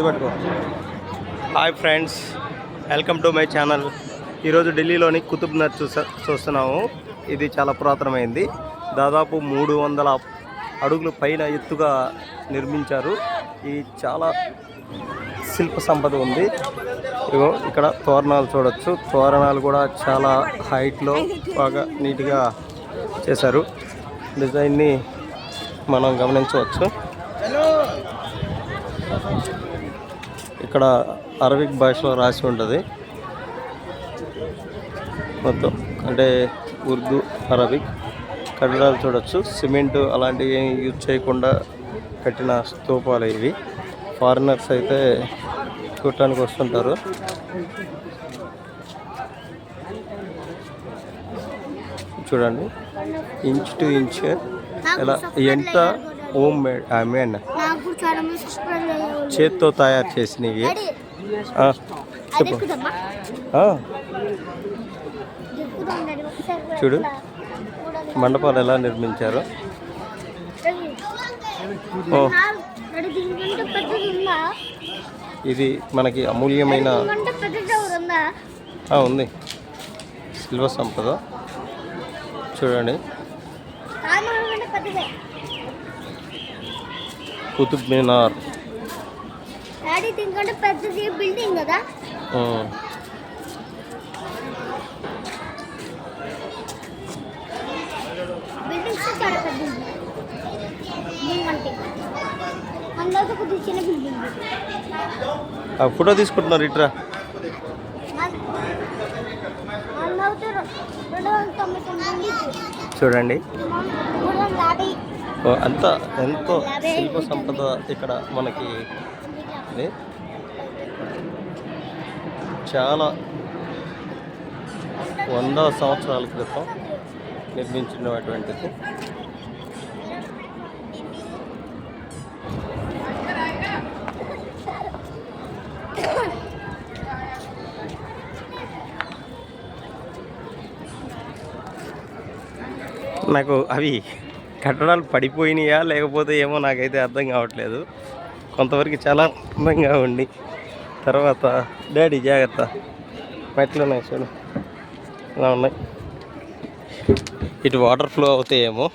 ఇది పట్టుకో hi friends welcome to my channel. ఈరోజు ఢిల్లీలోని కుతుబ్ నర్ చూసా చూస్తున్నాము. ఇది చాలా పురాతనమైంది. దాదాపు మూడు వందల అడుగులు పైన ఎత్తుగా నిర్మించారు. ఈ చాలా శిల్ప సంపద ఉంది. ఇగో ఇక్కడ తోరణాలు చూడొచ్చు. తోరణాలు కూడా చాలా హైట్లో బాగా నీట్గా చేశారు. డిజైన్ని మనం గమనించవచ్చు. ఇక్కడ అరబిక్ భాషలో రాసి ఉంటుంది. మొత్తం అంటే ఉర్దూ అరబిక్ కట్టడాలు చూడొచ్చు. సిమెంట్ అలాంటివి ఏం యూజ్ చేయకుండా కట్టిన స్తూపాలు ఇవి. ఫారినర్స్ అయితే చూడటానికి వస్తుంటారు. చూడండి. ఇంచ్ టు ఇంచ్ ఎలా ఎంత హోమ్ మేడ్ ఐ మీన్ చేత్తో తయారు చేసినవి చెప్పు. చూడు. మండపాలు ఎలా నిర్మించారు. ఇది మనకి అమూల్యమైన ఉందా? సిల్వర్ సంపద. చూడండి. కుతుబ్ మినార్. డాడీ దీనికంటే పెద్దది బిల్డింగ్ కదా? ఉమ్, బిల్డింగ్స్ చాలా పెద్ద దీనికంటే అందులో కొద్దిగా చిన్న బిల్డింగ్ ఆ ఫోటో తీసుకుంటున్నారు ఇట్రా. చూడండి. అంత ఎంతో శిల్ప సంపద ఇక్కడ మనకి ఉంది. చాలా వంద సంవత్సరాల క్రితం నిర్మించినటువంటిది నాకు అవి కట్టడాలు పడిపోయినాయా లేకపోతే ఏమో నాకైతే అర్థం కావట్లేదు. కొంతవరకు చాలా అందంగా ఉండి. తర్వాత డాడీ జాగ్రత్త. మెట్లు ఉన్నాయి చూడు. ఇలా ఉన్నాయి. ఇటు వాటర్ ఫ్లో అవుతాయేమో.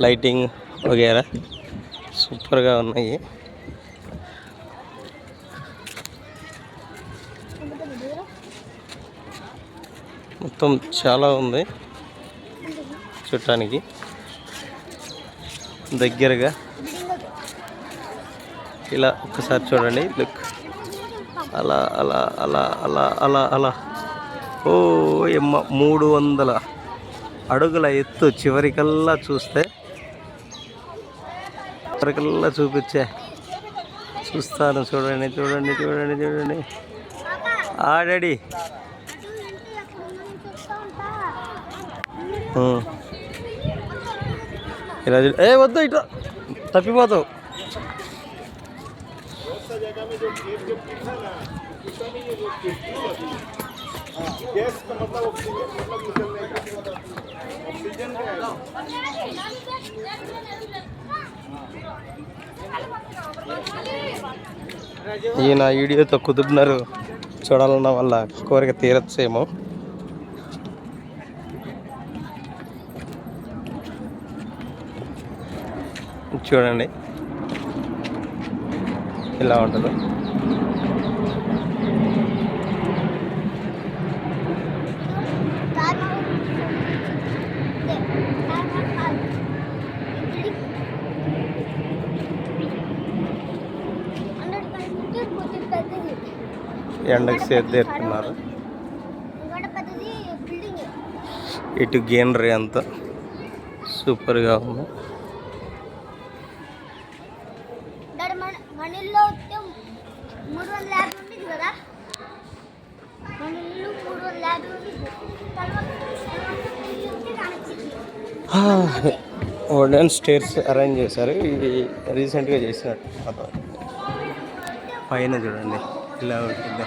లైటింగ్ వగేరా. సూపర్గా ఉన్నాయి. మొత్తం చాలా ఉంది. చూడటానికి. దగ్గరగా. ఇలా ఒక్కసారి చూడండి. లుక్. అలా అలా అలా అలా అలా అలా. ఓ ఎమ్మ మూడు వందల అడుగుల ఎత్తు చివరికల్లా చూస్తే. చివరికల్లా చూపించే. చూస్తాను. చూడండి చూడండి చూడండి చూడండి. ఆడడి ఇలా ఏ వద్దు ఇట్లా తప్పిపోతావు. ఈయన వీడియోతో కుదురున్నారు చూడాలన్న వల్ల కోరిక తీరచ్చేమో. చూడండి. ఇలా ఉంటుంది. ఎండకు సేద్దేరుతున్నారు ఇటు గ్రీనరీ అంతా సూపర్గా ఉంది డాడీ మన మన ఇల్లు వస్తే మూడు వందల యాభై ఉండేది కదా? మన ఇల్లు మూడు వందల యాభై ఉండేది. తర్వాత స్టేర్స్ అరేంజ్ చేశారు. ఇది రీసెంట్గా చేసినట్టు. పైన చూడండి. ఇలా ఉంటుంది.